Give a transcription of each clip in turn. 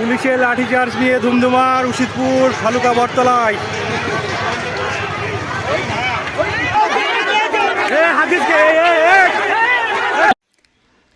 পুলিশের লাঠিচার্জ নিয়ে ধুমধুমার উশিদপুর ফালুকা বটতলায় হাফিজকে।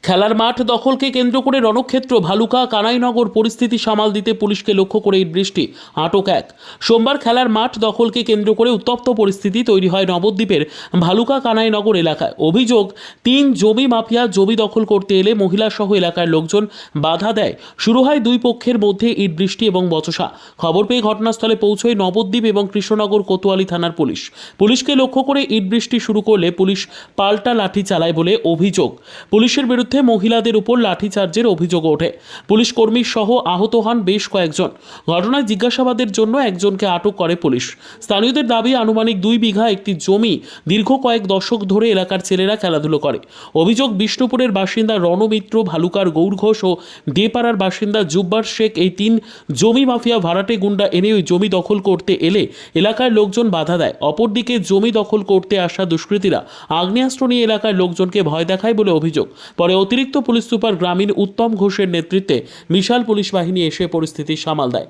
খেলার মাঠ দখলকে কেন্দ্র করে রণক্ষেত্র, ভালুকা, কানাইনগর পরিস্থিতি সামাল দিতে পুলিশকে লক্ষ্য করে ইট বৃষ্টি, আটক এক। সোমবার খেলার মাঠ দখলকে কেন্দ্র করে উত্তপ্ত পরিস্থিতি তৈরি হয় নবদ্বীপের ভালুকা, কানাইনগর এলাকায়। অভিযোগ, তিন জমি মাফিয়া জমি দখল করতে এলে মহিলা সহ এলাকার লোকজন বাধা দেয়। শুরু হয় দুই পক্ষের মধ্যে ইট বৃষ্টি এবং বচসা। খবর পেয়ে ঘটনাস্থলে পৌঁছয় নবদ্বীপ এবং কৃষ্ণনগর কোতোয়ালি থানার পুলিশ। পুলিশকে লক্ষ্য করে ইট বৃষ্টি শুরু করলে পুলিশ পাল্টা লাঠি চালায় বলে অভিযোগ। পুলিশের বিরুদ্ধে মহিলাদের উপর লাঠিচার্জের অভিযোগ ওঠে। পুলিশ কর্মী সহ আহত হন বেশ কয়েকজন। ঘটনায় জিজ্ঞাসাবাদের জন্য একজনকে আটক করে পুলিশ। স্থানীয়দের দাবি, আনুমানিক দুই বিঘা একটি জমি দীর্ঘ কয়েক দশক ধরে এলাকার ছেলেরা খেলাধুলো করে। অভিযোগ, বিষ্ণুপুরের বাসিন্দা রণমিত্র ভালুকার গৌর ঘোষ ও দেপাড়ার বাসিন্দা জুব্বার শেখ এই তিন জমি মাফিয়া ভাড়াটে গুন্ডা এনে ওই জমি দখল করতে এলে এলাকার লোকজন বাধা দেয়। অপরদিকে জমি দখল করতে আসা দুষ্কৃতীরা আগ্নেয়াস্ত্র নিয়ে এলাকার লোকজনকে ভয় দেখায় বলে অভিযোগ। পরে অতিরিক্ত পুলিশ সুপার গ্রামীণ উত্তম ঘোষের নেতৃত্বে বিশাল পুলিশ বাহিনী এসে পরিস্থিতি সামাল দেয়।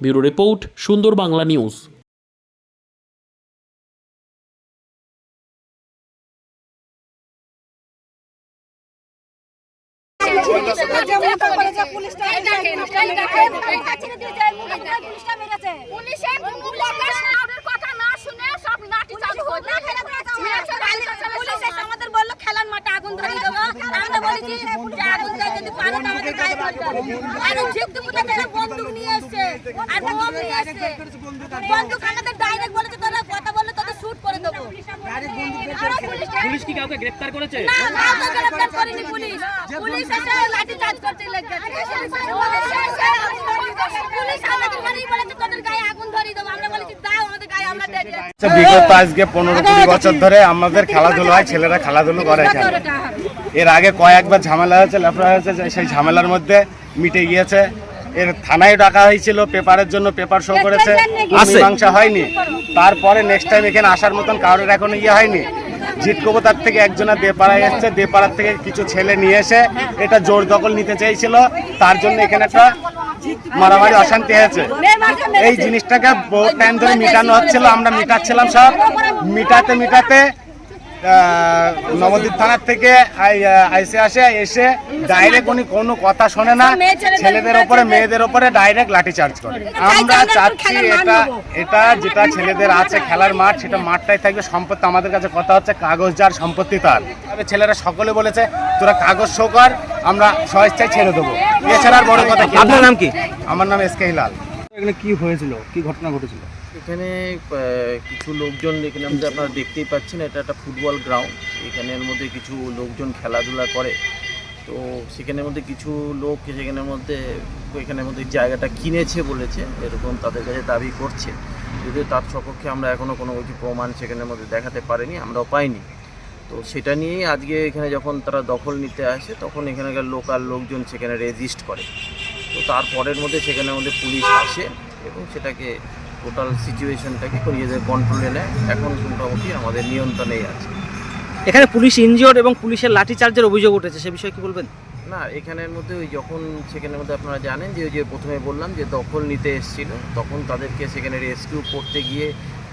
ব্যুরো রিপোর্ট সুন্দর বাংলা নিউজ। পুলিশের কথা না শুনে সব লাঠি চালু পুলিশ এসে আমাদের বলল খেলার মাঠে আগুন ধরিয়ে দেবো আমরা বলেছি যে আগুন ধরে যদি পারো তো আমাদের গায়ে ধরতে হবে আর ঝিপ তারা বন্দুক নিয়ে এসছে। আর বোম নিয়ে এসছে। বন্দুক আমাদের ডাইরেক্ট বলেছে তোরা কথা বললে তোদের শুট করে দেবো। পুলিশ কি কাউকে গ্রেফতার করেছে? না কাউকে গ্রেফতার করেনি পুলিশ। পুলিশ এসে লাঠি চার্জ করতে লেগেছে পুলিশ আমাদের বাড়ি বলেছে তোদের গায়ে আগুন ধরিয়ে দেবো। আমরা বলেছি দাও আমাদের গায়ে আমরা আচ্ছা, বিগত আজকে পনেরো কুড়ি বছর ধরে আমাদের খেলাধুলো হয় ছেলেরা খেলাধুলো করে এখানে। এর আগে কয়েকবার ঝামেলা হয়েছে লেফড়া হয়েছে সেই ঝামেলার মধ্যে মিটে গিয়েছে। এর থানায় ডাকা হয়েছিল পেপারের জন্য পেপার শো করেছে মীমাংসা হয়নি। তারপরে নেক্সট টাইম এখানে আসার মতন কারোর এখনও ইয়ে হয়নি। জিটকবতার থেকে একজনা দেপাড়ায় এসছে দেপাড়ার থেকে কিছু ছেলে নিয়ে এসে এটা জোর দখল নিতে চাইছিল। তার জন্য এখানে একটা মারামারি অশান্তি হয়েছে। এই জিনিসটাকে বহু টাইম ধরে মিটানো হচ্ছিল আমরা মিটাচ্ছিলাম সব। মিটাতে মিটাতে নবদ্বীপ থানার থেকে আইসে আসে এসে ডাইরেক্ট উনি কোনো কথা শোনে না। ছেলেদের ওপরে মেয়েদের ওপরে ডাইরেক্ট লাঠি চার্জ করে। আমরা চাচ্ছি এটা এটা যেটা ছেলেদের আছে খেলার মাঠ সেটা মাঠটাই থাকবে। সম্পত্তি আমাদের কাছে কথা হচ্ছে কাগজ যার সম্পত্তি তার। তবে ছেলেরা সকলে বলেছে তোরা কাগজ শো কর আমরা স্বেচ্ছায় ছেড়ে দেবো। এছাড়া আর বড় কথা আপনার নাম কি? আমার নাম এস কে হিলাল। এখানে কি হয়েছিল? কি ঘটনা ঘটেছিল? এখানে কিছু লোকজন এখানে মধ্যে আপনারা দেখতেই পাচ্ছেন, এটা একটা ফুটবল গ্রাউন্ড। এখানের মধ্যে কিছু লোকজন খেলাধুলা করে। তো সেখানের মধ্যে কিছু লোক সেখানের মধ্যে, এখানের মধ্যে জায়গাটা কিনেছে বলেছে, এরকম তাদের কাছে দাবি করছে। যদিও তার সপক্ষে আমরা এখনও কোনো কিছু প্রমাণ সেখানের মধ্যে দেখাতে পারিনি, আমরাও পাইনি। তো সেটা নিয়েই আজকে এখানে যখন তারা দখল নিতে আসে, তখন এখানকার লোকাল লোকজন সেখানে রেজিস্ট করে। তো তারপরের মধ্যে সেখানের মধ্যে পুলিশ আসে এবং সেটাকে টোটাল সিচুয়েশনটাকে নিজেদের কন্ট্রোলে নেয় এখন মোটামুটি আমাদের নিয়ন্ত্রণেই আছে। এখানে পুলিশ ইনজিওর্ড এবং পুলিশের লাঠিচার্জের অভিযোগ উঠেছে সে বিষয়ে কি বলবেন? না এখানের মধ্যে ওই যখন সেখানের মধ্যে আপনারা জানেন যে ওই যে প্রথমে বললাম যে দখল নিতে এসেছিল তখন তাদেরকে সেখানে রেস্কিউ করতে গিয়ে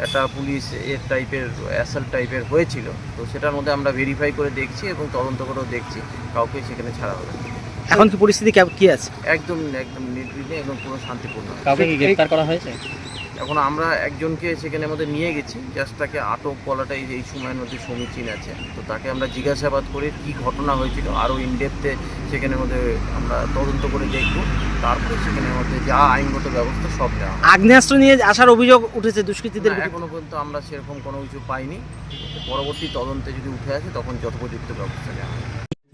একটা পুলিশ এর টাইপের অ্যাসাল টাইপের হয়েছিল। তো সেটার মধ্যে আমরা ভেরিফাই করে দেখছি এবং তদন্ত করেও দেখছি কাউকে সেখানে ছাড়া হবে। এখন কি পরিস্থিতি কি আছে? একদম একদম নির্বিঘ্নে এবং পুরো শান্তিপূর্ণ। কাউকে গ্রেফতার করা হয়েছে? এখন আমরা একজনকে সেখানে আমাদের নিয়ে গেছি। জাস্ট তাকে আটক বলাটাই এই সময়ের মধ্যে সমীচীন আছে। তো তাকে আমরা জিজ্ঞাসাবাদ করে কি ঘটনা হয়েছিল আরও ইনডেপথে সেখানে মধ্যে আমরা তদন্ত করে দেখব। তারপরে সেখানে মধ্যে যা আইনগত ব্যবস্থা সব নেওয়া আগ্নেয়াস্ত্র নিয়ে আসার অভিযোগ উঠেছে দুষ্কৃতীদের না, বিরুদ্ধে। এখনও পর্যন্ত আমরা সেরকম কোনো কিছু পাইনি। পরবর্তী তদন্তে যদি উঠে আসে তখন যথোপযুক্ত ব্যবস্থা নেওয়া হবে।